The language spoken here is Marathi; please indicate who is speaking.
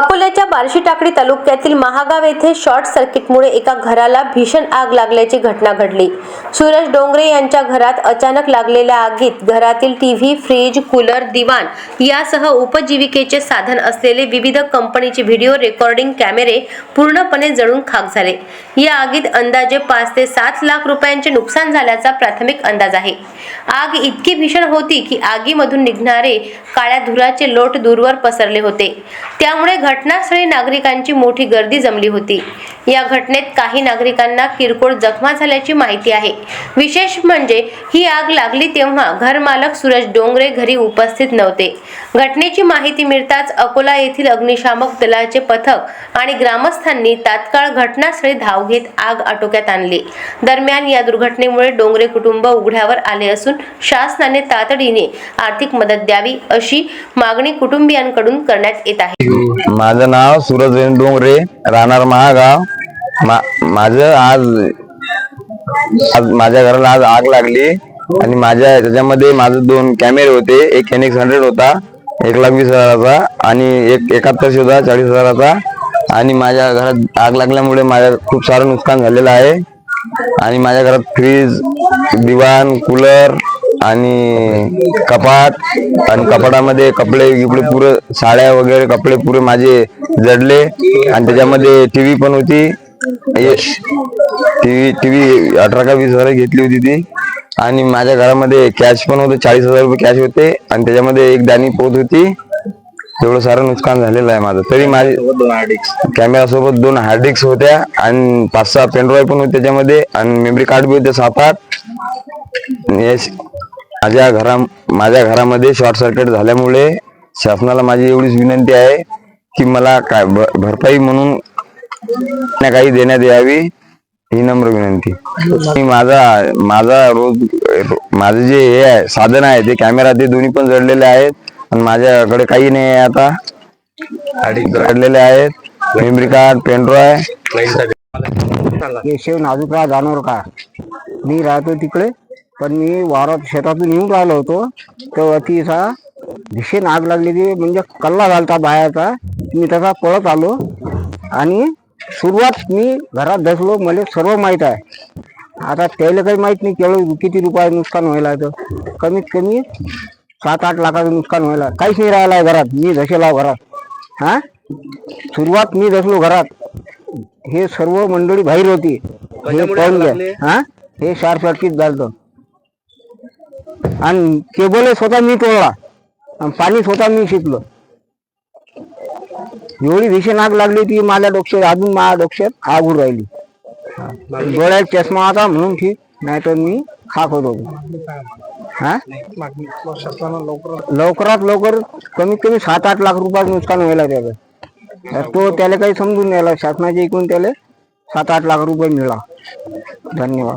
Speaker 1: अकोल्याच्या बार्शी टाकडी तालुक्यातील महागाव येथे शॉर्ट सर्किटमुळे एका घराला भीषण आग लागल्याची घटना घडली. सुरेश डोंगरे यांच्या घरात अचानक लागलेल्या आगीत घरातील टीव्ही फ्रीज कूलर दिवाण यासह उपजीविकेचे साधन असलेले विविध कंपनीचे व्हिडिओ रेकॉर्डिंग कॅमेरे पूर्णपणे जळून खाक झाले. या आगीत अंदाजे पाच ते सात लाख रुपयांचे नुकसान झाल्याचा प्राथमिक अंदाज आहे. आग इतकी भीषण होती की आगीमधून निघणारे काळ्या धुराचे लोट दूरवर पसरले होते. त्यामुळे घटनास्थळी नागरिकांची मोठी गर्दी जमली होती. या घटनेत काही नागरिकांना किरकोळ जखमा झाल्याची माहिती आहे. विशेष म्हणजे ही आग लागली तेव्हा घरमालक सूरज डोंगरे घरी उपस्थित नव्हते. घटनेची माहिती मिळताच अकोला येथील अग्निशामक दलाचे पथक आणि ग्रामस्थांनी तात्काळ घटनास्थळी धाव घेत आग आटोक्यात आणली. दरम्यान या दुर्घटनेमुळे डोंगरे कुटुंब उघड्यावर आले असून शासनाने तातडीने आर्थिक मदत द्यावी अशी मागणी कुटुंबियांकडून करण्यात येत आहे.
Speaker 2: माझं नाव सूरज डोंगरे राहणार महागाव. माझं आज आज माझ्या घराला आज आग लागली आणि माझ्या त्याच्यामध्ये माझं दोन कॅमेरे होते. एक एनएक्स हंड्रेड होता एक लाख वीस हजाराचा आणि एक एकाहत्तरशे होता चाळीस हजाराचा. आणि माझ्या घरात आग लागल्यामुळे माझ्या खूप सारं नुकसान झालेलं आहे. आणि माझ्या घरात फ्रीज दिवाण कूलर आणि कपाट आणि कपाटामध्ये कपडे गिपडे पुरे साड्या वगैरे कपडे पुरे माझे जडले. आणि त्याच्यामध्ये टी व्ही पण होती. यश. टीव्ही टीव्ही अठरा का वीस हजार घेतली होती ती. आणि माझ्या घरामध्ये कॅश पण होते चाळीस हजार रुपये कॅश होते. आणि त्याच्यामध्ये एक दाणी पोत होती. तेवढं सारं नुकसान झालेलं आहे माझं. तरी माझे कॅमेरा सोबत दोन हार्ड डिस्क होत्या. आणि पाच सहा पेनड्राईव्ह पण होते त्याच्यामध्ये. आणि मेमरी कार्ड बी होते सात आठ. यश माझ्या घरा माझ्या घरामध्ये शॉर्ट सर्किट झाल्यामुळे शासनाला माझी एवढीच विनंती आहे की मला काय भ- भरपाई म्हणून काही देण्यात यावी ही नम्र विनंती. माझा माझा रोज माझं जे हे आहे साधन आहे ते कॅमेरा ते दोन्ही पण जडलेले आहेत आणि माझ्याकडे काही नाही आहे आता. जडलेले आहेत. Memory card pen drive
Speaker 3: Keshav Najukrao का? मी राहतो तिकडे पण मी वारात शेतातून येऊन राहिलो होतो. तर अतिसा भीषण आग लागलेली म्हणजे कल्ला झालता बायाचा मी तसा पळत आलो आणि सुरुवात मी घरात बसलो मला सर्व माहीत आहे. आता त्याला काही माहीत नाही केवळ किती रुपये नुकसान व्हायला तर कमीत कमी सात आठ लाखाचं नुकसान व्हायला काहीच नाही राहिलं आहे घरात. मी धसेला घरात. हा? सुरुवात मी धसलो घरात. हे सर्व मंडळी बाहेर होती. हे पाहून घ्या हा? हे शॉर्ट सर्किट झालं आणि केबल स्वतः मी तोडला. आणि पाणी स्वतः मी शिकलो. एवढी भीषण आग लागली ती माझ्या डोक्यात अजून माझ्या डोक्यात आग उडून राहिली. डोळ्यात चष्मा होता म्हणून ठीक नाही तर मी खाक होत हा? लवकरात लवकर कमीत कमी सात आठ लाख रुपयाचं नुकसान व्हायला त्याचं. तो त्याला काही समजून यायला शासनाचे एकूण त्याला सात आठ लाख रुपये मिळा धन्यवाद.